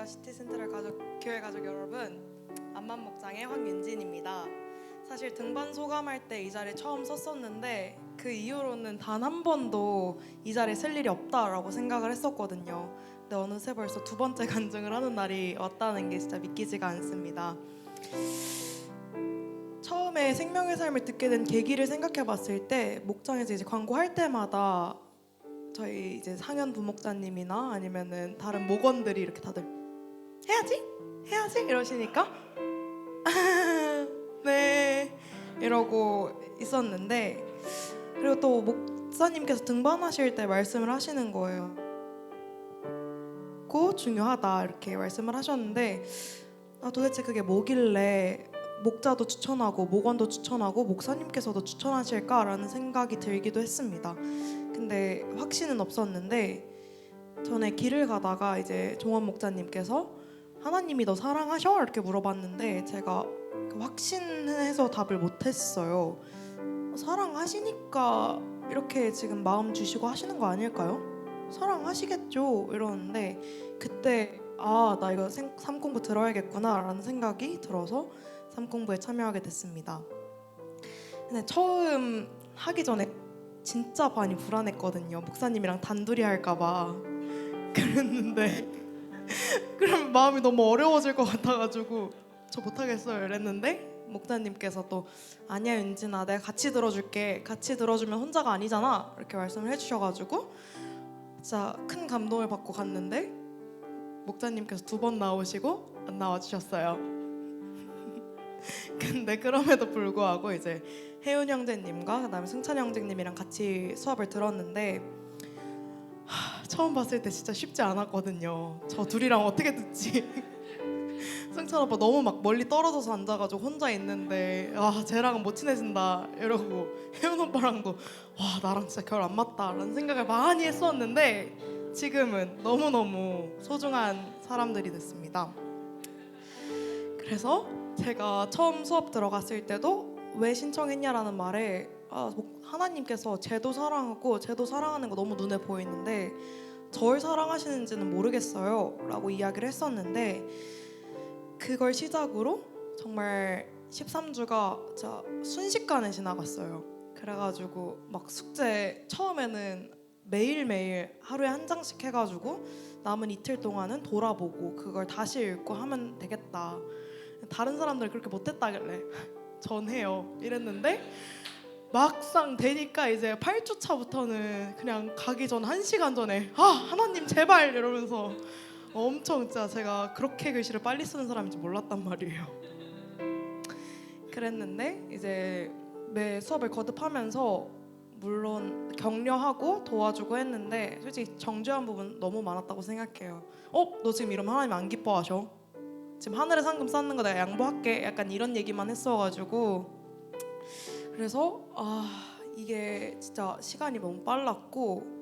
안녕하세요. 시티센트럴 가족 교회 가족 여러분. 암만 목장의 황윤진입니다. 사실 등반 소감할 때 이 자리에 처음 섰었는데 그 이후로는 단 한 번도 이 자리에 쓸 일이 없다라고 생각을 했었거든요. 근데 어느새 벌써 두 번째 간증을 하는 날이 왔다는 게 진짜 믿기지가 않습니다. 처음에 생명의 삶을 듣게 된 계기를 생각해 봤을 때 목장에서 이제 광고할 때마다 저희 이제 상현 부목자님이나 아니면은 다른 목원들이 이렇게 다들 해야지 해야지 이러시니까 네 이러고 있었는데 그리고 또 목사님께서 등반하실 때 말씀을 하시는 거예요. 고 중요하다 이렇게 말씀을 하셨는데 아 도대체 그게 뭐길래 목자도 추천하고 목원도 추천하고 목사님께서도 추천하실까라는 생각이 들기도 했습니다. 근데 확신은 없었는데 전에 길을 가다가 이제 종원 목자님께서 하나님이 너 사랑하셔 이렇게 물어봤는데 제가 그 확신해서 답을 못했어요. 사랑하시니까 이렇게 지금 마음 주시고 하시는 거 아닐까요? 사랑하시겠죠 이러는데 그때 아 나 이거 생- 삼공부 들어야겠구나라는 생각이 들어서 삼공부에 참여하게 됐습니다. 근데 처음 하기 전에 진짜 많이 불안했거든요. 목사님이랑 단둘이 할까봐 그랬는데 그럼 마음이 너무 어려워질 것 같아가지고 저 못하겠어요 이랬는데 목사님께서 또 아니야 윤진아 내가 같이 들어줄게 같이 들어주면 혼자가 아니잖아 이렇게 말씀을 해주셔가지고 진짜 큰 감동을 받고 갔는데 목사님께서 두 번 나오시고 안 나와주셨어요. 근데 그럼에도 불구하고 이제 혜윤 형제님과 그다음에 승찬 형제님이랑 같이 수업을 들었는데 하, 처음 봤을 때 진짜 쉽지 않았거든요. 저 둘이랑 어떻게 듣지? 승찬 오빠 너무 막 멀리 떨어져서 앉아가지고 혼자 있는데 아 쟤랑은 못 친해진다 이러고 혜윤 오빠랑도 와 나랑 진짜 결 안 맞다라는 생각을 많이 했었는데 지금은 너무 너무 소중한 사람들이 됐습니다. 그래서 제가 처음 수업 들어갔을 때도 왜 신청했냐라는 말에 아, 목- 하나님께서 쟤도 사랑하고 쟤도 사랑하는 거 너무 눈에 보이는데 절 사랑하시는지는 모르겠어요 라고 이야기를 했었는데 그걸 시작으로 정말 13주가 진짜 순식간에 지나갔어요. 그래가지고 막 숙제 처음에는 매일매일 하루에 한 장씩 해가지고 남은 이틀 동안은 돌아보고 그걸 다시 읽고 하면 되겠다. 다른 사람들 그렇게 못했다길래 전 해요 이랬는데 막상 되니까 이제 8주 차부터는 그냥 가기 전 1시간 전에 아 하나님 제발 이러면서 엄청 진짜 제가 그렇게 글씨를 빨리 쓰는 사람인지 몰랐단 말이에요 그랬는데 이제 매 수업을 거듭하면서 물론 격려하고 도와주고 했는데 솔직히 정죄한 부분 너무 많았다고 생각해요 어? 너 지금 이러면 하나님 안 기뻐하셔? 지금 하늘의 상금 쌓는 거 내가 양보할게 약간 이런 얘기만 했어가지고 그래서 아 이게 진짜 시간이 너무 빨랐고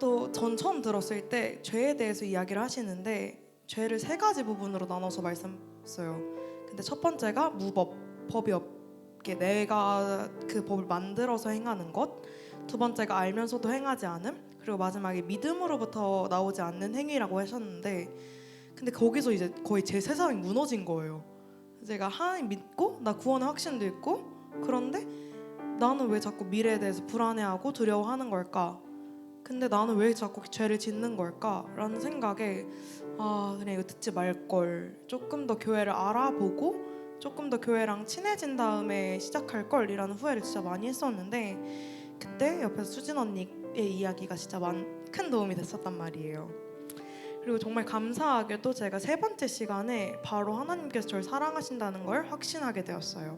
또 전 처음 들었을 때 죄에 대해서 이야기를 하시는데 죄를 세 가지 부분으로 나눠서 말씀했어요. 근데 첫 번째가 무법 법이 없게 내가 그 법을 만들어서 행하는 것. 두 번째가 알면서도 행하지 않음. 그리고 마지막에 믿음으로부터 나오지 않는 행위라고 하셨는데 근데 거기서 이제 거의 제 세상이 무너진 거예요. 제가 하나님 믿고 나 구원의 확신도 있고 그런데 나는 왜 자꾸 미래에 대해서 불안해하고 두려워하는 걸까? 근데 나는 왜 자꾸 죄를 짓는 걸까? 라는 생각에 아 그냥 이거 듣지 말 걸. 조금 더 교회를 알아보고 조금 더 교회랑 친해진 다음에 시작할 걸이라는 후회를 진짜 많이 했었는데 그때 옆에서 수진 언니의 이야기가 진짜 많, 큰 도움이 됐었단 말이에요. 그리고 정말 감사하게도 제가 세 번째 시간에 바로 하나님께서 저를 사랑하신다는 걸 확신하게 되었어요.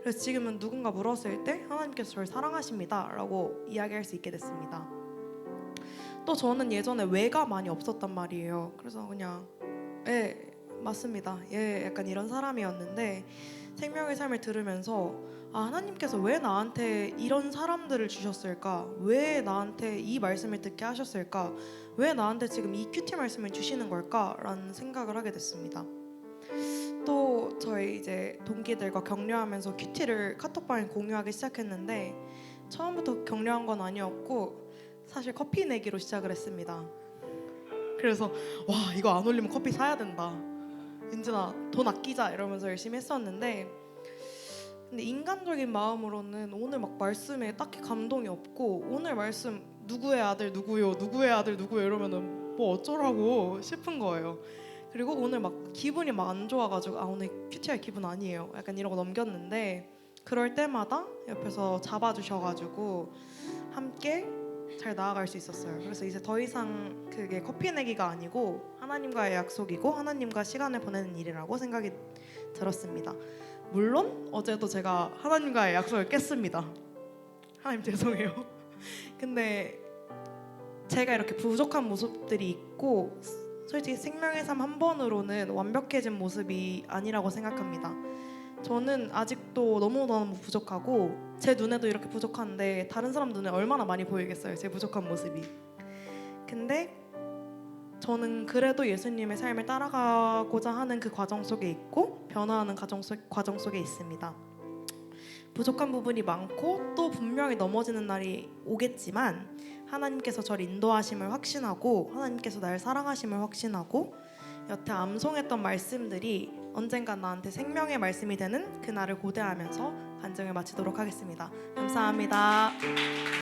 그래서 지금은 누군가 물었을 때 하나님께서 저를 사랑하십니다라고 이야기할 수 있게 됐습니다. 또 저는 예전에 왜가 많이 없었단 말이에요. 그래서 그냥 예 맞습니다. 예 약간 이런 사람이었는데 생명의 삶을 들으면서 아 하나님께서 왜 나한테 이런 사람들을 주셨을까? 왜 나한테 이 말씀을 듣게 하셨을까? 왜 나한테 지금 이 큐티 말씀을 주시는 걸까 라는 생각을 하게 됐습니다. 또 저희 이제 동기들과 격려하면서 큐티를 카톡방에 공유하기 시작했는데 처음부터 격려한 건 아니었고 사실 커피 내기로 시작을 했습니다. 그래서 와 이거 안 올리면 커피 사야 된다. 윤진아 돈 아끼자 이러면서 열심히 했었는데 근데 인간적인 마음으로는 오늘 막 말씀에 딱히 감동이 없고 오늘 말씀 누구의 아들 누구요 누구의 아들 누구요 이러면은 뭐 어쩌라고 싶은 거예요. 그리고 오늘 막 기분이 막 안 좋아가지고 아 오늘 큐티할 기분 아니에요. 약간 이러고 넘겼는데 그럴 때마다 옆에서 잡아주셔가지고 함께 잘 나아갈 수 있었어요. 그래서 이제 더 이상 그게 커피 내기가 아니고 하나님과의 약속이고 하나님과 시간을 보내는 일이라고 생각이 들었습니다. 물론 어제도 제가 하나님과의 약속을 깼습니다. 하나님 죄송해요. 근데 제가 이렇게 부족한 모습들이 있고 솔직히 생명의 삶 한 번으로는 완벽해진 모습이 아니라고 생각합니다. 저는 아직도 너무너무 부족하고 제 눈에도 이렇게 부족한데 다른 사람 눈에 얼마나 많이 보이겠어요 제 부족한 모습이. 근데 저는 그래도 예수님의 삶을 따라가고자 하는 그 과정 속에 있고 변화하는 과정, 속, 과정 속에 있습니다. 부족한 부분이 많고 또 분명히 넘어지는 날이 오겠지만 하나님께서 저를 인도하심을 확신하고 하나님께서 날 사랑하심을 확신하고 여태 암송했던 말씀들이 언젠가 나한테 생명의 말씀이 되는 그날을 고대하면서 간증을 마치도록 하겠습니다. 감사합니다.